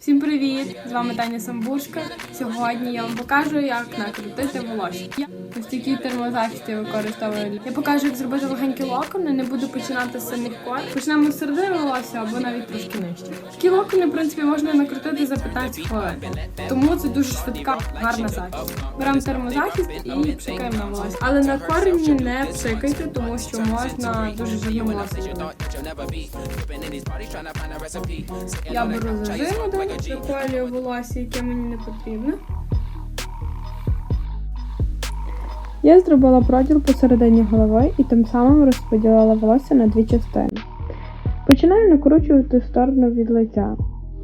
Всім привіт! З вами Таня Самбурська. Сьогодні я вам покажу, як накрутити волосся. Я ось такі термозахисти використовую. Я покажу, як зробити легенькі локони. Не буду починати з самих кор. Почнемо з середини волосся або навіть трошки нижче. Такі локони, в принципі, можна накрутити за 15 хвилин. Тому це дуже швидка, гарна захист. Беремо термозахист і пшикаємо на волосся. Але на корені не пшикайте, тому що можна дуже жирне волосся. Я беру зажиму, заколюю волосся, яке мені не потрібно. Я зробила проділ посередині голови і тим самим розподілила волосся на дві частини. Починаю накручувати в сторону від лиця.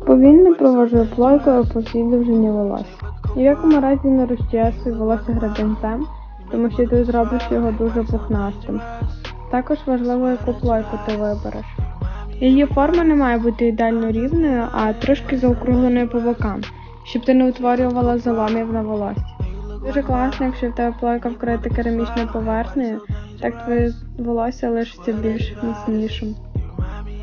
Повільно провожу плойкою по всій довжині волосся. Ні в якому разі не розчесую волосся гребінцем, тому що ти зробиш його дуже пухнастим. Також важливо, яку плойку ти вибереш. Її форма не має бути ідеально рівною, а трошки заокругленою по бокам, щоб ти не утворювала заломів на волосі. Дуже класно, якщо в тебе плойка вкрита керамічною поверхнею, так твоє волосся лишиться більш міцнішим.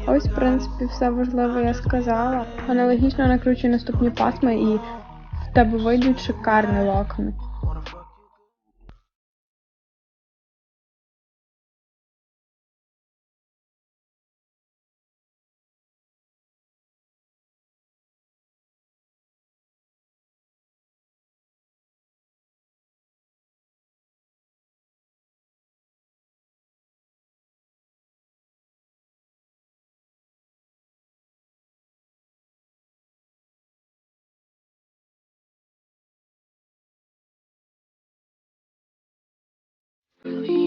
Ось, в принципі, все важливе я сказала. Аналогічно накручуй наступні пасми і в тебе вийдуть шикарні локони. Really?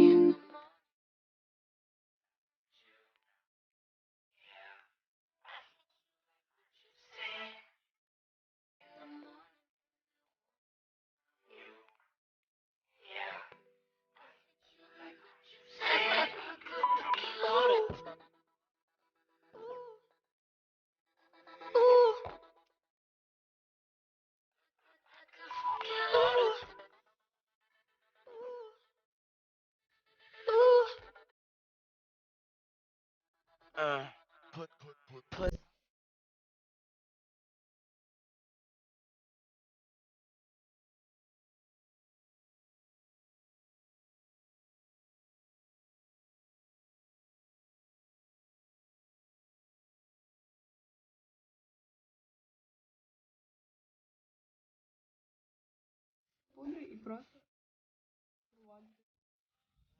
Uh, put, put, put, put. пудри і просто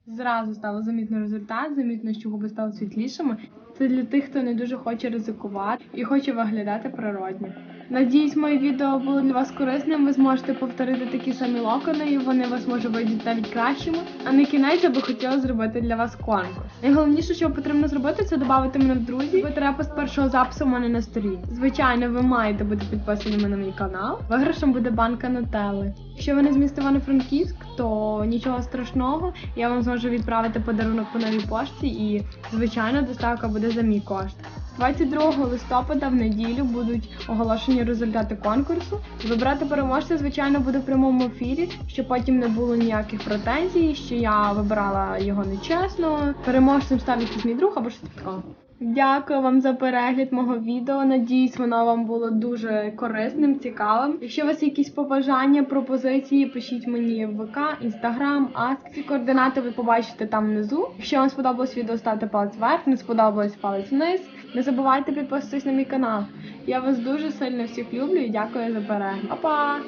Зразу стало замітно результат, замітно, що губи стали світлішими. Це для тих, хто не дуже хоче ризикувати і хоче виглядати природньо. Надіюсь, моє відео було для вас корисним. Ви зможете повторити такі самі локони, і вони вас може вийдуть навіть кращими. А на кінець я би хотіла зробити для вас конкурс. Найголовніше, що потрібно зробити, це додати мене в друзі. Ви треба з першого запису у мене на сторінці. Звичайно, ви маєте бути підписаними на мій канал. Виграшем буде банка Нутелли. Якщо ви не з міста Івано-Франківськ, то нічого страшного. Я вам зможу відправити подарунок по новій пошті, і звичайно доставка буде за мій кошт. 22 листопада в неділю будуть оголошені результати конкурсу. Вибирати переможця, звичайно, буде в прямому ефірі, щоб потім не було ніяких претензій, що я вибирала його нечесно. Переможцем став якийсь мій друг або щось такого. Дякую вам за перегляд мого відео. Надіюсь, воно вам було дуже корисним, цікавим. Якщо у вас якісь побажання, пропозиції, пишіть мені в ВК, Інстаграм, Аск. Ці координати ви побачите там внизу. Якщо вам сподобалось відео, ставте палець вверх, не сподобалось палець вниз. Не забувайте підписуватись на мій канал. Я вас дуже сильно всіх люблю і дякую за перегляд. Па-па!